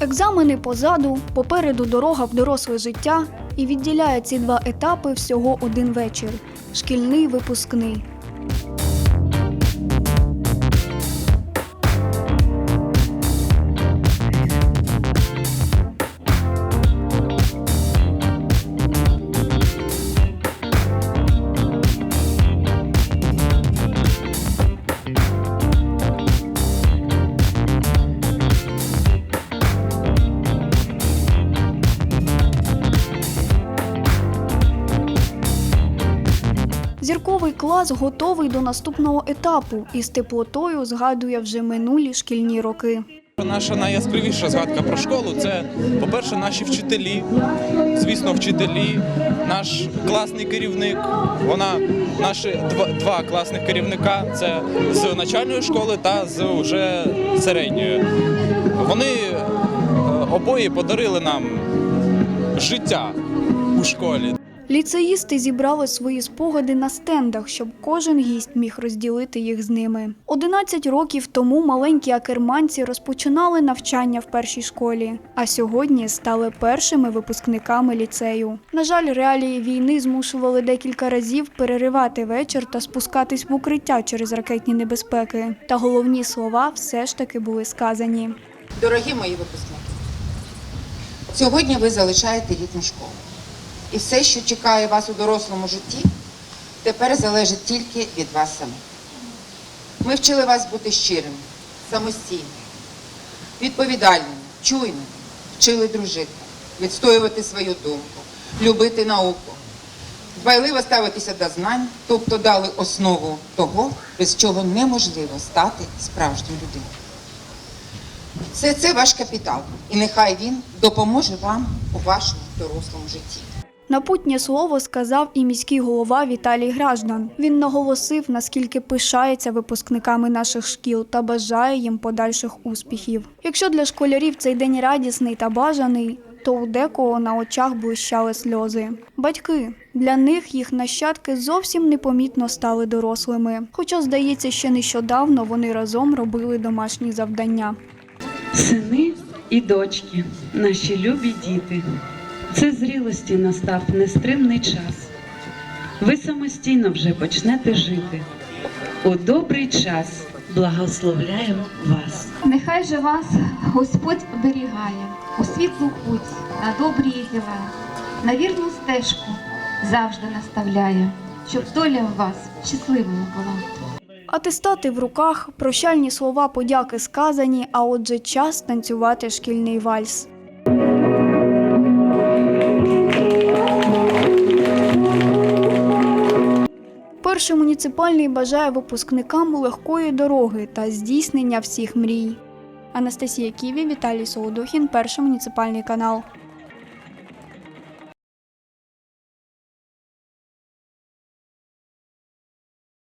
Екзамени позаду, попереду дорога в доросле життя і відділяє ці два етапи всього один вечір шкільний випускний. Зірковий клас готовий до наступного етапу і з теплотою згадує вже минулі шкільні роки. Наша найяскравіша згадка про школу це, по-перше, наші вчителі, звісно, вчителі, наш класний керівник. Вона наші два, два класних керівника це з начальної школи та з уже середньої. Вони е, обоє подарили нам життя у школі. Ліцеїсти зібрали свої спогади на стендах, щоб кожен гість міг розділити їх з ними. 11 років тому маленькі акерманці розпочинали навчання в першій школі, а сьогодні стали першими випускниками ліцею. На жаль, реалії війни змушували декілька разів переривати вечір та спускатись в укриття через ракетні небезпеки. Та головні слова все ж таки були сказані. Дорогі мої випускники, сьогодні ви залишаєте літню школу. І все, що чекає вас у дорослому житті, тепер залежить тільки від вас самих. Ми вчили вас бути щирими, самостійними, відповідальними, чуйними, вчили дружити, відстоювати свою думку, любити науку, дбайливо ставитися до знань, тобто дали основу того, без чого неможливо стати справжньою людиною. Все це ваш капітал, і нехай він допоможе вам у вашому дорослому житті. Напутнє слово сказав і міський голова Віталій Граждан. Він наголосив, наскільки пишається випускниками наших шкіл та бажає їм подальших успіхів. Якщо для школярів цей день радісний та бажаний, то у декого на очах блищали сльози. Батьки для них їх нащадки зовсім непомітно стали дорослими. Хоча, здається, ще нещодавно вони разом робили домашні завдання. Сини і дочки, наші любі діти, це зрілості настав нестримний час. Ви самостійно вже почнете жити. У добрий час благословляємо вас. Нехай же вас Господь оберігає у світлу путь на добрі діла, на вірну стежку завжди наставляє, щоб доля у вас щасливою була. Атестати в руках, прощальні слова подяки сказані, а отже, час танцювати шкільний вальс. Перший муніципальний бажає випускникам легкої дороги та здійснення всіх мрій. Анастасія Ківі, Віталій Солодухін, перший муніципальний канал.